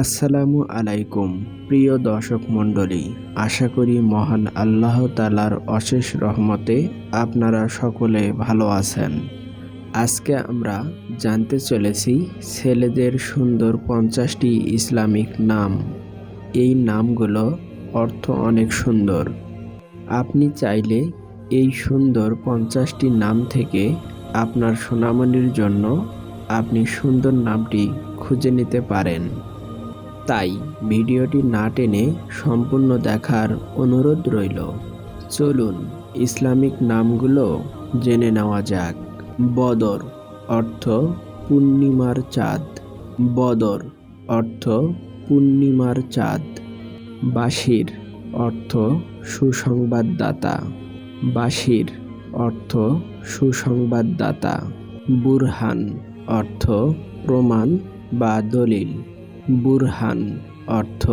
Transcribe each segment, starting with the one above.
আসসালামু আলাইকুম, প্রিয় দর্শক মণ্ডলী। আশা করি মহান আল্লাহ তালার অশেষ রহমতে আপনারা সকলে ভালো আছেন। আজকে আমরা জানতে চলেছি ছেলেদের সুন্দর পঞ্চাশটি ইসলামিক নাম। এই নামগুলো অর্থ অনেক সুন্দর। আপনি চাইলে এই সুন্দর পঞ্চাশটি নাম থেকে আপনার সোনামণির জন্য আপনি সুন্দর নামটি খুঁজে নিতে পারেন। তাই ভিডিওটি না টেনে সম্পূর্ণ দেখার অনুরোধ রইল। চলুন ইসলামিক নামগুলো জেনে নেওয়া যাক। বদর অর্থ পূর্ণিমার চাঁদ। বদর অর্থ পূর্ণিমার চাঁদ। বাসির অর্থ সুসংবাদদাতা। বাসির অর্থ সুসংবাদদাতা। বুরহান অর্থ প্রমাণ বা দলিল। বুরহান, অর্থ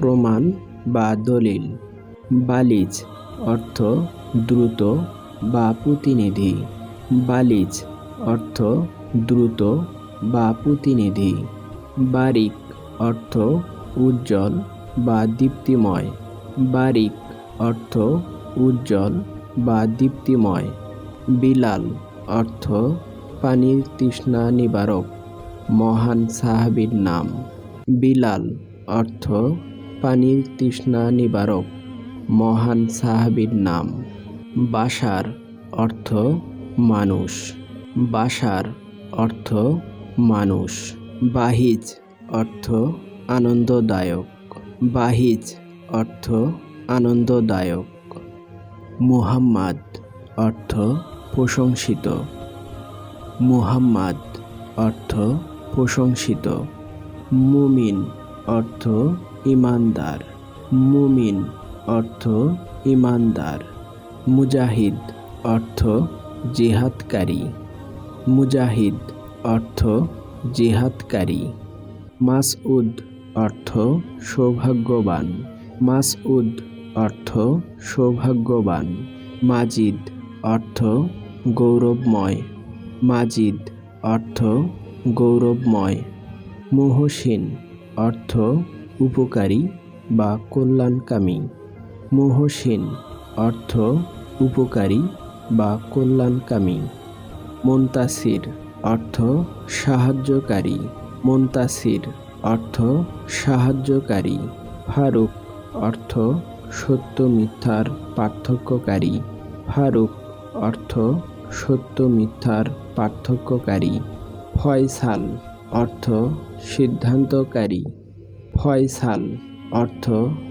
প্রমাণ বা দলিল। বালিজ অর্থ দ্রুত বা প্রতিনিধি। বালিজ অর্থ দ্রুত বা প্রতিনিধি। বারিক, অর্থ উজ্জ্বল বা দীপ্তিময়। বারিক, অর্থ উজ্জ্বল বা দীপ্তিময়। বিলাল, অর্থ পানির তৃষ্ণা নিবারক। মহান সাহাবীর নাম। বিলাল অর্থ পানির তৃষ্ণা নিবারক, মহান সাহাবীর নাম। বাসার অর্থ মানুষ। বাসার অর্থ মানুষ। বাহিজ অর্থ আনন্দদায়ক। বাহিজ অর্থ আনন্দদায়ক। মুহাম্মাদ অর্থ প্রশংসিত। মুহাম্মাদ অর্থ প্রশংসিত। মুমিন অর্থ ইমানদার। মুমিন অর্থ ইমানদার। মুজাহিদ অর্থ জিহাদকারী। মুজাহিদ অর্থ জিহাদকারী। মাসউদ অর্থ সৌভাগ্যবান। মাসউদ অর্থ সৌভাগ্যবান। মাজিদ অর্থ গৌরবময়। মাজিদ অর্থ গৌরবময়। মহসিন, অর্থ উপকারী বা কল্যাণকামী। মহসিন, অর্থ উপকারী বা কল্যাণকামী। মন্তাসির, অর্থ সাহায্যকারী। মন্তাসির, অর্থ সাহায্যকারী। ফারুক, অর্থ সত্য মিথ্যার পার্থক্যকারী। ফারুক, অর্থ সত্য মিথ্যার পার্থক্যকারী। ফয়সাল অর্থ সিদ্ধান্তকারী। ফয়সাল অর্থ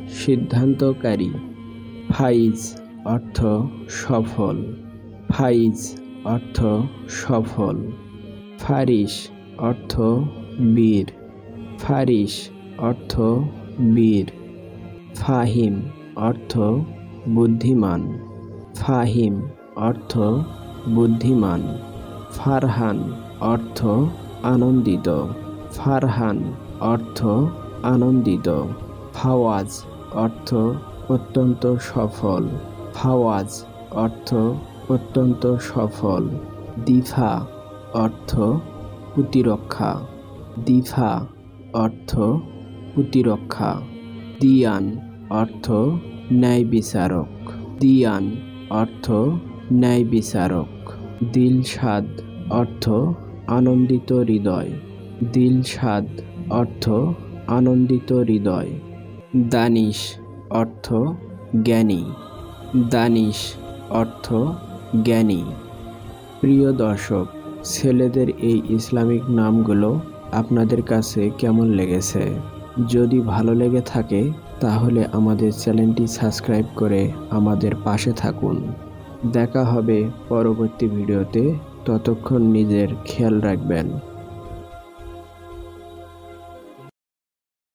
সিদ্ধান্তকারী। ফাইজ অর্থ সফল। ফাইজ অর্থ সফল। ফারিস অর্থ বীর। ফারিস অর্থ বীর। ফাহিম অর্থ বুদ্ধিমান। ফাহিম অর্থ বুদ্ধিমান। ফারহান অর্থ আনন্দিত। ফারহান অর্থ আনন্দিত। ফাওয়াজ অর্থ অত্যন্ত সফল। ফাওয়াজ অর্থ অত্যন্ত সফল। দিফা অর্থ প্রতিরক্ষা। দিফা অর্থ প্রতিরক্ষা। দিয়ান অর্থ ন্যায় বিচারক দিয়ান অর্থ ন্যায় বিচারক দিলশাদ অর্থ আনন্দিত হৃদয়। দিলশাদ অর্থ আনন্দিত হৃদয়। দানিশ অর্থ জ্ঞানী। দানিশ অর্থ জ্ঞানী। প্রিয় দর্শক, ছেলেদের এই ইসলামিক নামগুলো আপনাদের কাছে কেমন লেগেছে? যদি ভালো লেগে থাকে, তাহলে আমাদের চ্যানেলটি সাবস্ক্রাইব করে আমাদের পাশে থাকুন। দেখা হবে পরবর্তী ভিডিওতে। ততক্ষণ নিজের খেয়াল রাখবেন।